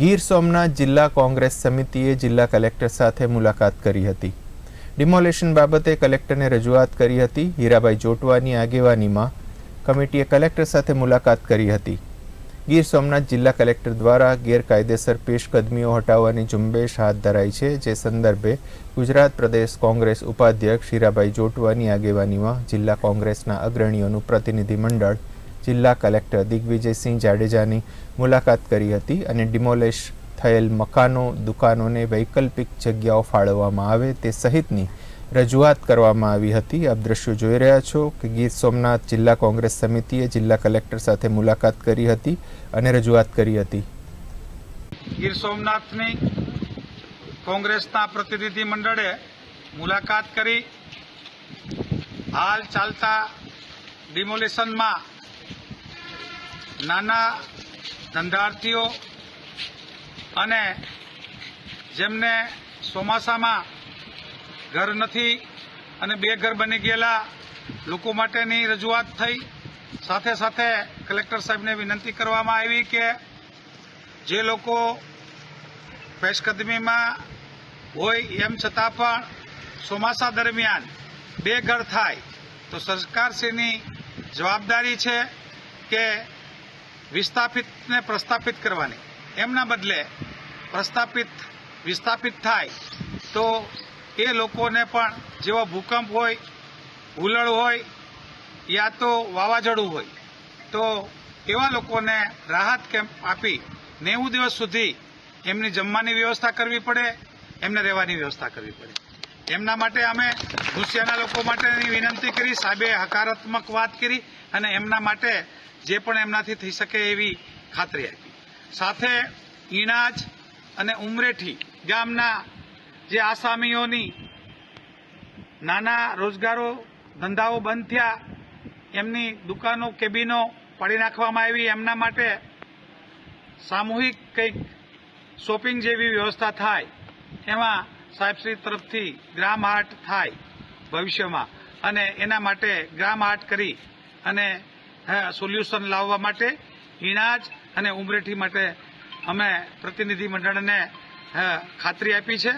ગીર સોમનાથ જિલ્લા કોંગ્રેસ સમિતિએ જિલ્લા કલેક્ટર સાથે મુલાકાત કરી હતી. ડિમોલેશન બાબતે કલેક્ટરને રજૂઆત કરી હતી. હીરાભાઈ જોટવાની આગેવાનીમાં કમિટીએ કલેક્ટર સાથે મુલાકાત કરી હતી. ગીર સોમનાથ જિલ્લા કલેક્ટર દ્વારા ગેરકાયદેસર પેશકદમીઓ હટાવવાની ઝુંબેશ હાથ ધરાઈ છે. જે સંદર્ભે ગુજરાત પ્રદેશ કોંગ્રેસ ઉપાધ્યક્ષ હીરાભાઈ જોટવાની આગેવાનીમાં જિલ્લા કોંગ્રેસના અગ્રણીઓનું પ્રતિનિધિ મંડળ જિલ્લા કલેક્ટર દિગ્વિજયસિંહ જાડેજાની મુલાકાત કરી હતી અને ડિમોલેશ થયેલ મકાનો, દુકાનોને વૈકલ્પિક જગ્યાઓ ફાળવવામાં આવે તે સહિતની રજૂઆત કરવામાં આવી હતી. આપ દ્રશ્યો જોઈ રહ્યા છો કે ગીર સોમનાથ જિલ્લા કોંગ્રેસ સમિતિએ જિલ્લા કલેક્ટર સાથે મુલાકાત કરી હતી અને રજૂઆત કરી હતી. ગીર સોમનાથની કોંગ્રેસના પ્રતિનિધિ મંડળે મુલાકાત કરી. હાલ ચાલતા ડિમોલેશનમાં નાના ધંધાર્થીઓ અને જેમને ચોમાસામાં ઘર નથી અને બે ઘર બની ગયેલા લોકો માટેની રજૂઆત થઈ. સાથે સાથે કલેક્ટર સાહેબને વિનંતી કરવામાં આવી કે જે લોકો પેશકદમીમાં હોય એમ છતાં પણ ચોમાસા દરમિયાન બે ઘર થાય તો સરકારશ્રીની જવાબદારી છે કે વિસ્થાપિતને પ્રસ્થાપિત કરવાની. એમના બદલે પ્રસ્થાપિત, વિસ્થાપિત થાય તો એ લોકોને પણ જેવો ભૂકંપ હોય હુલડ હોય યા તો વાવાઝોડું હોય, તો એવા લોકોને રાહત કેમ્પ આપી નેવું દિવસ સુધી એમની જમવાની વ્યવસ્થા કરવી પડે, એમને રહેવાની વ્યવસ્થા કરવી પડે. એમના માટે અમે ભૂસિયાના લોકો માટેની વિનંતી કરી, સાહેબે હકારાત્મક વાત કરી અને એમના માટે જે પણ એમનાથી થઈ શકે એવી ખાતરી આપી. સાથે ઈણાજ અને ઉમરેઠી ગામના જે આસામીઓની નાના રોજગારો ધંધાઓ બંધ થયા, એમની દુકાનો, કેબિનો પાડી નાખવામાં આવી, એમના માટે સામૂહિક કંઈક શોપિંગ જેવી વ્યવસ્થા થાય, એમાં સાહેબશ્રી તરફથી ગ્રામ આર્ટ થાય ભવિષ્યમાં. અને એના માટે ગ્રામ આર્ટ કરી અને સોલ્યુશન લાવવા માટે ઈણાજ અને ઉમરેઠી માટે અમે પ્રતિનિધિ મંડળને ખાતરી આપી છે.